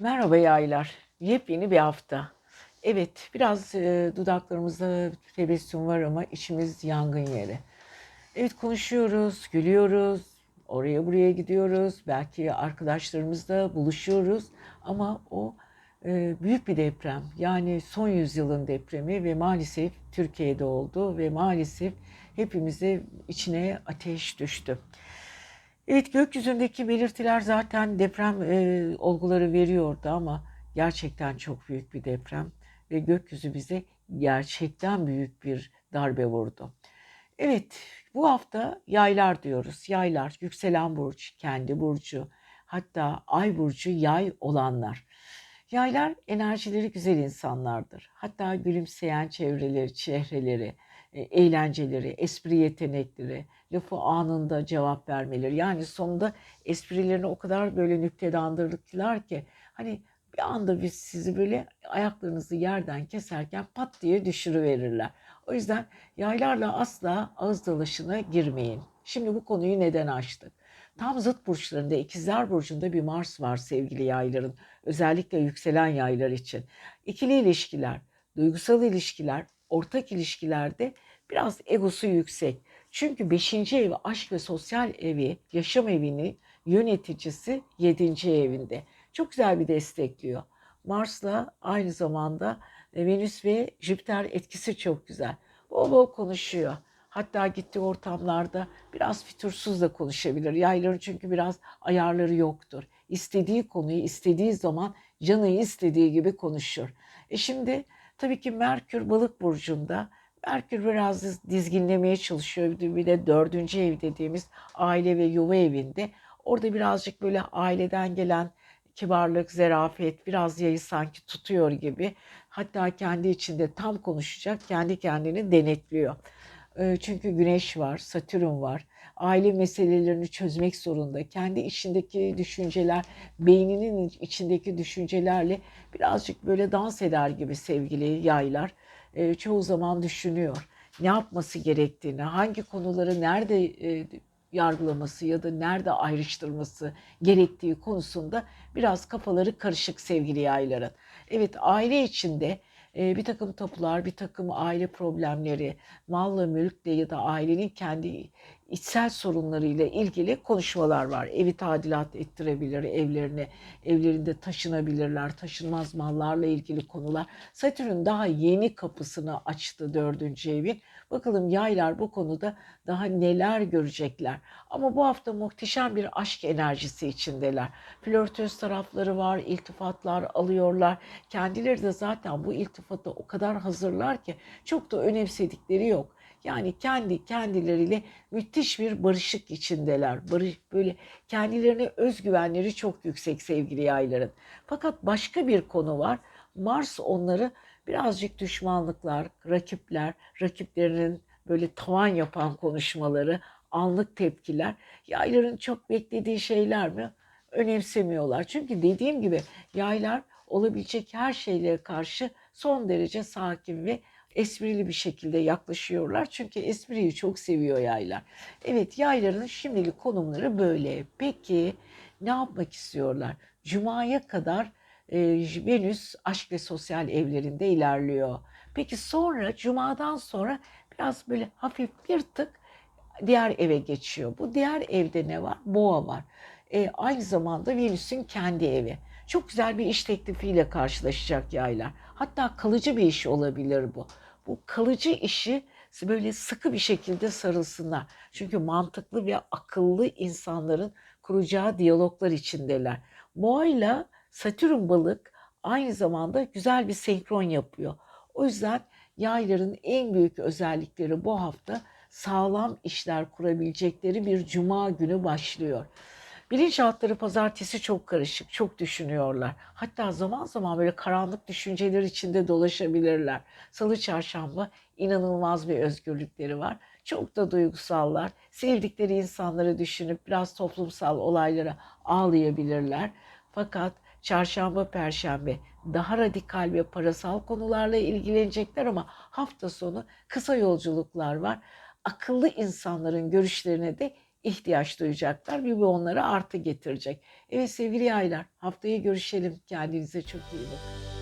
Merhaba yaylar. Yepyeni bir hafta. Evet, biraz e, dudaklarımızda tebessüm var ama içimiz yangın yeri. Evet, konuşuyoruz, gülüyoruz, oraya buraya gidiyoruz. Belki arkadaşlarımızla buluşuyoruz ama o e, büyük bir deprem. Yani son yüzyılın depremi ve maalesef Türkiye'de oldu ve maalesef hepimize içine ateş düştü. Evet gökyüzündeki belirtiler zaten deprem e, olguları veriyordu ama gerçekten çok büyük bir deprem ve gökyüzü bize gerçekten büyük bir darbe vurdu. Evet bu hafta yaylar diyoruz. Yaylar, yükselen burç, kendi burcu, hatta ay burcu yay olanlar. Yaylar enerjileri güzel insanlardır. Hatta gülümseyen çevreleri, çehreleri, eğlenceleri, espri yetenekleri, lafı anında cevap vermeleri. Yani sonunda esprilerini o kadar böyle nüktedandır ki hani bir anda biz sizi böyle ayaklarınızı yerden keserken pat diye düşürüverirler. O yüzden yaylarla asla ağız dalaşına girmeyin. Şimdi bu konuyu neden açtık? Tam zıt burçlarında ikizler burcunda bir Mars var sevgili yayların. Özellikle yükselen yaylar için. İkili ilişkiler, duygusal ilişkiler, ortak ilişkilerde biraz egosu yüksek. Çünkü 5. ev aşk ve sosyal evi, yaşam evinin yöneticisi 7. evinde. Çok güzel bir destekliyor. Mars'la aynı zamanda Venüs ve Jüpiter etkisi çok güzel. Bol bol konuşuyor. Hatta gittiği ortamlarda biraz fütursuz da konuşabilir. Yayların çünkü biraz ayarları yoktur. İstediği konuyu istediği zaman canı istediği gibi konuşur. E şimdi tabii ki Merkür balık burcunda. Merkür biraz dizginlemeye çalışıyor. Bir de dördüncü ev dediğimiz aile ve yuva evinde. Orada birazcık böyle aileden gelen kibarlık, zerafet, biraz yayı sanki tutuyor gibi. Hatta kendi içinde tam konuşacak, kendi kendini denetliyor. Çünkü Güneş var, Satürn var. Aile meselelerini çözmek zorunda. Kendi içindeki düşünceler, beyninin içindeki düşüncelerle birazcık böyle dans eder gibi sevgili yaylar. Çoğu zaman düşünüyor. Ne yapması gerektiğini, hangi konuları nerede yargılaması ya da nerede ayrıştırması gerektiği konusunda biraz kafaları karışık sevgili yayların. Evet aile içinde e, bir takım tapular, bir takım aile problemleri, malla mülkle ya da ailenin kendi içsel sorunlarıyla ilgili konuşmalar var. Evi tadilat ettirebilir, evlerini, evlerinde taşınabilirler, taşınmaz mallarla ilgili konular. Satürn daha yeni kapısını açtı dördüncü evin. Bakalım yaylar bu konuda daha neler görecekler. Ama bu hafta muhteşem bir aşk enerjisi içindeler. Flörtöz tarafları var, iltifatlar alıyorlar. Kendileri de zaten bu iltifatı o kadar hazırlar ki çok da önemsedikleri yok. Yani kendi kendileriyle müthiş bir barışık içindeler. Barış, böyle kendilerine özgüvenleri çok yüksek sevgili yayların. Fakat başka bir konu var. Mars onları birazcık düşmanlıklar, rakipler, rakiplerinin böyle tavan yapan konuşmaları, anlık tepkiler, yayların çok beklediği şeyler mi? Önemsemiyorlar. Çünkü dediğim gibi yaylar olabilecek her şeylere karşı son derece sakin ve esprili bir şekilde yaklaşıyorlar. Çünkü espriyi çok seviyor yaylar. Evet yayların şimdilik konumları böyle. Peki ne yapmak istiyorlar? Cuma'ya kadar e, Venüs aşk ve sosyal evlerinde ilerliyor. Peki sonra Cuma'dan sonra biraz böyle hafif bir tık diğer eve geçiyor. Bu diğer evde ne var? Boğa var. E, aynı zamanda Venüs'ün kendi evi. Çok güzel bir iş teklifiyle karşılaşacak yaylar. Hatta kalıcı bir iş olabilir bu. Bu kalıcı işi böyle sıkı bir şekilde sarılsınlar. Çünkü mantıklı ve akıllı insanların kuracağı diyaloglar içindeler. Boğa ile Satürn balık aynı zamanda güzel bir senkron yapıyor. O yüzden yayların en büyük özellikleri bu hafta sağlam işler kurabilecekleri bir cuma günü başlıyor. Bilinçaltları pazartesi çok karışık, çok düşünüyorlar. Hatta zaman zaman böyle karanlık düşünceler içinde dolaşabilirler. Salı çarşamba inanılmaz bir özgürlükleri var. Çok da duygusallar. Sevdikleri insanları düşünüp biraz toplumsal olaylara ağlayabilirler. Fakat çarşamba, perşembe daha radikal ve parasal konularla ilgilenecekler ama hafta sonu kısa yolculuklar var. Akıllı insanların görüşlerine de ihtiyaç duyacaklar ve bu onlara artı getirecek. Evet sevgili yaylar haftaya görüşelim. Kendinize çok iyi bakın.